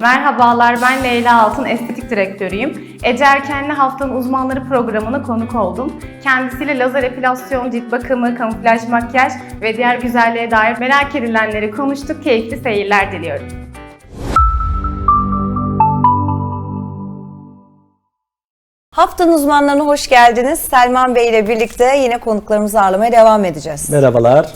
Merhabalar, ben Leyla Altın, estetik direktörüyüm. Ece Erken'le Haftanın Uzmanları programına konuk oldum. Kendisiyle lazer epilasyon, cilt bakımı, kamuflaj makyaj ve diğer güzelliğe dair merak edilenleri konuştuk. Keyifli seyirler diliyorum. Haftanın uzmanlarına hoş geldiniz. Selman Bey ile birlikte yine konuklarımızı ağırlamaya devam edeceğiz. Merhabalar.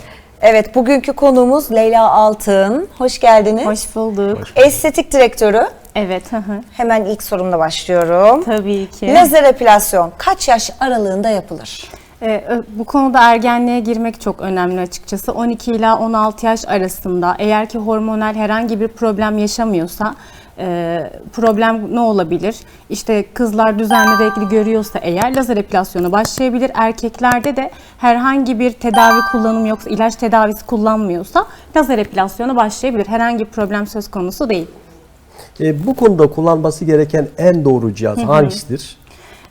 Evet, bugünkü konuğumuz Leyla Altın. Hoş geldiniz. Hoş bulduk. Estetik direktörü. Evet, hı hı. Hemen ilk sorumla başlıyorum. tabii ki. Lazer epilasyon kaç yaş aralığında yapılır? Ee, bu konuda ergenliğe girmek çok önemli açıkçası. 12 ila 16 yaş arasında eğer ki hormonal herhangi bir problem yaşamıyorsa e, problem ne olabilir? İşte kızlar düzenli renkli görüyorsa eğer lazer epilasyona başlayabilir. Erkeklerde de herhangi bir tedavi kullanımı yoksa ilaç tedavisi kullanmıyorsa lazer epilasyona başlayabilir. Herhangi bir problem söz konusu değil. E, bu konuda kullanması gereken en doğru cihaz hangisidir?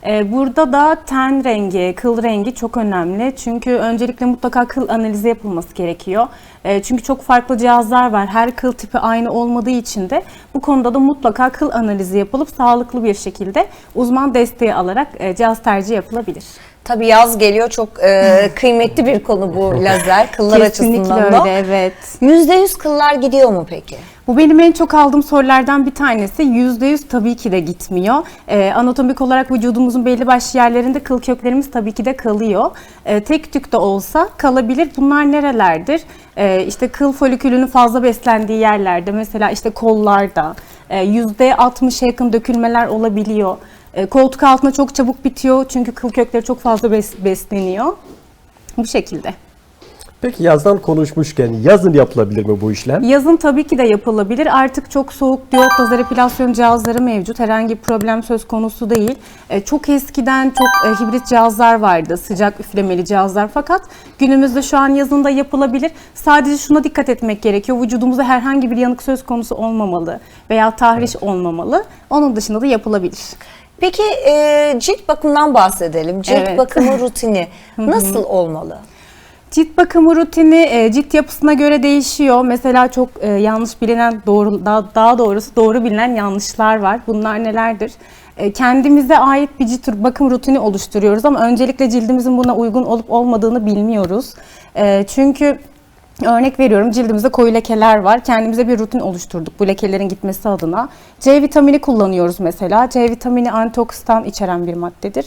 Ee, Burada da ten rengi, kıl rengi çok önemli. Çünkü öncelikle mutlaka kıl analizi yapılması gerekiyor. Ee, Çünkü çok farklı cihazlar var. Her kıl tipi aynı olmadığı için de bu konuda da mutlaka kıl analizi yapılıp sağlıklı bir şekilde uzman desteği alarak e, cihaz tercihi yapılabilir. Tabii yaz geliyor. Çok e, kıymetli bir konu bu lazer. Kıllar Kesinlikle açısından da. öyle, evet. %100 kıllar gidiyor mu peki? Bu benim en çok aldığım sorulardan bir tanesi. %100 tabii ki de gitmiyor. Ee, anatomik olarak vücudumuzun belli başlı yerlerinde kıl köklerimiz tabii ki de kalıyor. Ee, tek tük de olsa kalabilir. Bunlar nerelerdir? Ee, işte kıl folikülünün fazla beslendiği yerlerde, mesela işte kollarda e, %60'a yakın dökülmeler olabiliyor. E, koltuk altında çok çabuk bitiyor çünkü kıl kökleri çok fazla bes- besleniyor. Bu şekilde. Peki yazdan konuşmuşken yazın yapılabilir mi bu işlem? Yazın tabii ki de yapılabilir. Artık çok soğuk diyot lazer epilasyon cihazları mevcut. Herhangi bir problem söz konusu değil. E, çok eskiden çok e, hibrit cihazlar vardı. Sıcak üflemeli cihazlar fakat günümüzde şu an yazında yapılabilir. Sadece şuna dikkat etmek gerekiyor. Vücudumuzda herhangi bir yanık söz konusu olmamalı veya tahriş olmamalı. Onun dışında da yapılabilir. Peki e, cilt bakımından bahsedelim. Cilt Evet. bakımı rutini nasıl olmalı? Cilt bakımı rutini e, cilt yapısına göre değişiyor. Mesela çok e, yanlış bilinen doğru daha, doğrusu doğru bilinen yanlışlar var. Bunlar nelerdir? E, kendimize ait bir cilt bakım rutini oluşturuyoruz ama öncelikle cildimizin buna uygun olup olmadığını bilmiyoruz. Çünkü Örnek veriyorum cildimizde koyu lekeler var. Kendimize bir rutin oluşturduk bu lekelerin gitmesi adına. C vitamini kullanıyoruz mesela. C vitamini antioksidan içeren bir maddedir.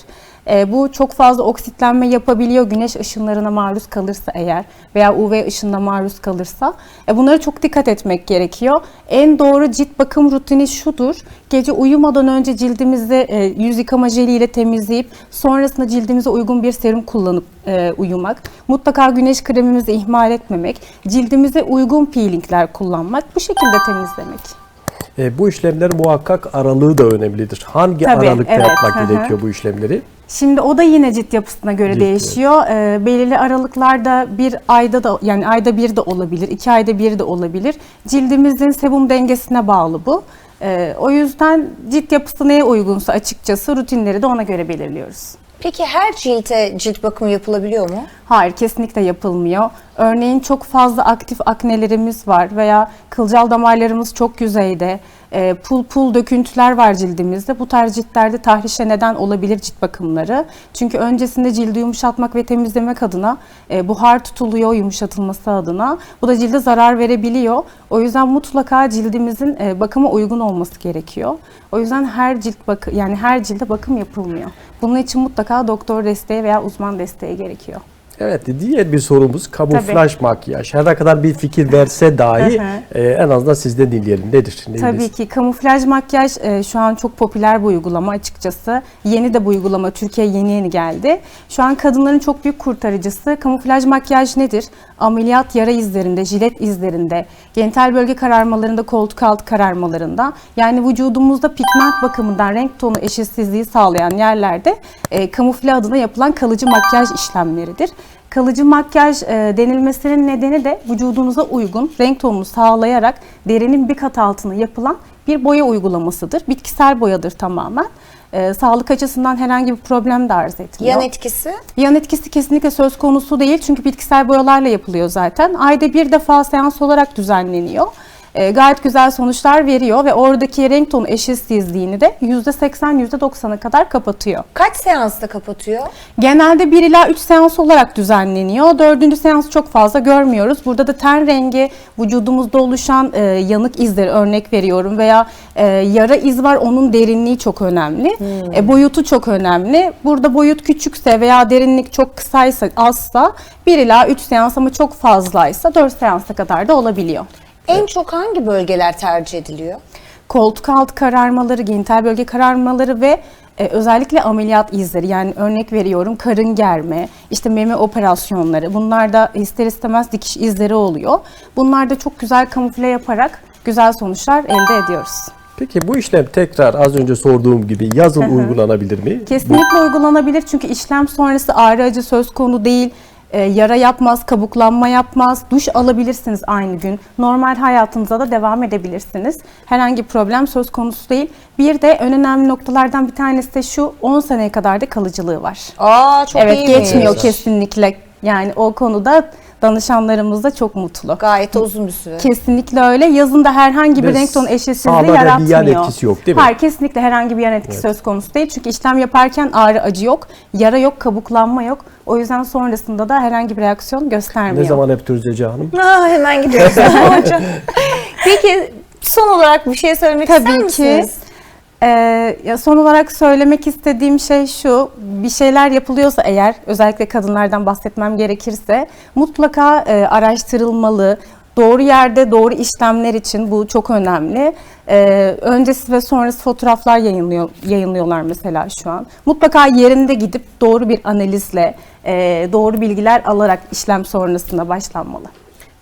Ee, bu çok fazla oksitlenme yapabiliyor güneş ışınlarına maruz kalırsa eğer veya UV ışınına maruz kalırsa. E, bunlara çok dikkat etmek gerekiyor. En doğru cilt bakım rutini şudur. Gece uyumadan önce cildimizi e, yüz yıkama jeliyle temizleyip sonrasında cildimize uygun bir serum kullanıp e, uyumak. Mutlaka güneş kremimizi ihmal etmemek. Cildimize uygun peelingler kullanmak. Bu şekilde temizlemek. E, bu işlemler muhakkak aralığı da önemlidir. Hangi Tabii, aralıkta evet, yapmak hı gerekiyor bu işlemleri? Şimdi o da yine cilt yapısına göre Cilt, değişiyor. Ee, belirli aralıklarda bir ayda da yani ayda bir de olabilir, iki ayda bir de olabilir. Cildimizin sebum dengesine bağlı bu. Ee, o yüzden cilt yapısı neye uygunsa açıkçası rutinleri de ona göre belirliyoruz. Peki her cilte cilt bakımı yapılabiliyor mu? Hayır kesinlikle yapılmıyor. Örneğin çok fazla aktif aknelerimiz var veya kılcal damarlarımız çok yüzeyde. e, pul pul döküntüler var cildimizde. Bu tarz ciltlerde tahrişe neden olabilir cilt bakımları. Çünkü öncesinde cildi yumuşatmak ve temizlemek adına e, buhar tutuluyor yumuşatılması adına. Bu da cilde zarar verebiliyor. O yüzden mutlaka cildimizin e, bakıma uygun olması gerekiyor. O yüzden her cilt bak yani her cilde bakım yapılmıyor. Bunun için mutlaka doktor desteği veya uzman desteği gerekiyor. Evet diğer bir sorumuz kamuflaj makyaj. Her ne kadar bir fikir verse dahi e, en azından sizden dinleyelim. Nedir? Nedir? Tabii ki kamuflaj makyaj e, şu an çok popüler bir uygulama açıkçası. Yeni de bu uygulama Türkiye yeni yeni geldi. Şu an kadınların çok büyük kurtarıcısı. Kamuflaj makyaj nedir? Ameliyat yara izlerinde, jilet izlerinde, genital bölge kararmalarında, koltuk altı kararmalarında yani vücudumuzda pigment bakımından renk tonu eşitsizliği sağlayan yerlerde e, kamufle adına yapılan kalıcı makyaj işlemleridir. Kalıcı makyaj e, denilmesinin nedeni de vücudunuza uygun renk tonunu sağlayarak derinin bir kat altına yapılan bir boya uygulamasıdır. Bitkisel boyadır tamamen. E, sağlık açısından herhangi bir problem de arz etmiyor. Yan etkisi? Yan etkisi kesinlikle söz konusu değil çünkü bitkisel boyalarla yapılıyor zaten. Ayda bir defa seans olarak düzenleniyor. E, gayet güzel sonuçlar veriyor ve oradaki renk tonu eşitsizliğini de %80 %90'a kadar kapatıyor. Kaç seansta kapatıyor? Genelde 1 ila 3 seans olarak düzenleniyor. Dördüncü seans çok fazla görmüyoruz. Burada da ten rengi, vücudumuzda oluşan e, yanık izleri örnek veriyorum veya e, yara iz var onun derinliği çok önemli. E, boyutu çok önemli. Burada boyut küçükse veya derinlik çok kısaysa, azsa 1 ila 3 seans ama çok fazlaysa 4 seansa kadar da olabiliyor. En çok hangi bölgeler tercih ediliyor? koltuk altı kararmaları, genital bölge kararmaları ve e, özellikle ameliyat izleri yani örnek veriyorum karın germe, işte meme operasyonları bunlar da ister istemez dikiş izleri oluyor. Bunlar da çok güzel kamufle yaparak güzel sonuçlar elde ediyoruz. Peki bu işlem tekrar az önce sorduğum gibi yazın uygulanabilir mi? Kesinlikle uygulanabilir çünkü işlem sonrası ağrı acı söz konu değil. E, yara yapmaz, kabuklanma yapmaz. Duş alabilirsiniz aynı gün. Normal hayatınıza da devam edebilirsiniz. Herhangi problem söz konusu değil. Bir de en önemli noktalardan bir tanesi de şu 10 seneye kadar da kalıcılığı var. Aa çok evet iyiymiş. geçmiyor kesinlikle. Yani o konuda danışanlarımız da çok mutlu. Gayet de uzun bir süre. Kesinlikle öyle. Yazında herhangi bir Ve renk tonu eşitsizliği sağda da bir yaratmıyor. yan etkisi yok, değil mi? Hayır kesinlikle herhangi bir yan etkisi söz konusu değil. Çünkü işlem yaparken ağrı acı yok, yara yok, kabuklanma yok. O yüzden sonrasında da herhangi bir reaksiyon göstermiyor. Ne zaman yaptırıyoruz Ece Hanım? Ha, hemen gidiyoruz hocam. Peki son olarak bir şey söylemek ister Tabii ki. Ee, ya son olarak söylemek istediğim şey şu, bir şeyler yapılıyorsa eğer, özellikle kadınlardan bahsetmem gerekirse, mutlaka e, araştırılmalı. Doğru yerde doğru işlemler için bu çok önemli. Ee, öncesi ve sonrası fotoğraflar yayınlıyor, yayınlıyorlar mesela şu an. Mutlaka yerinde gidip doğru bir analizle, e, doğru bilgiler alarak işlem sonrasında başlanmalı.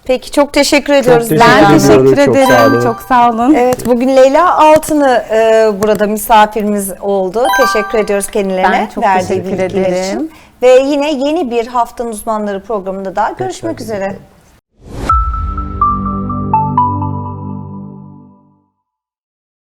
Peki çok teşekkür ediyoruz. teşekkür Ben teşekkür Çok sağ ederim. olun. Çok sağ olun. Evet bugün Leyla Altın'ı e, burada misafirimiz oldu. Teşekkür ediyoruz kendilerine. Ben çok verdiği teşekkür bilgiler ederim. için. Ve yine yeni bir Haftanın Uzmanları programında daha görüşmek üzere.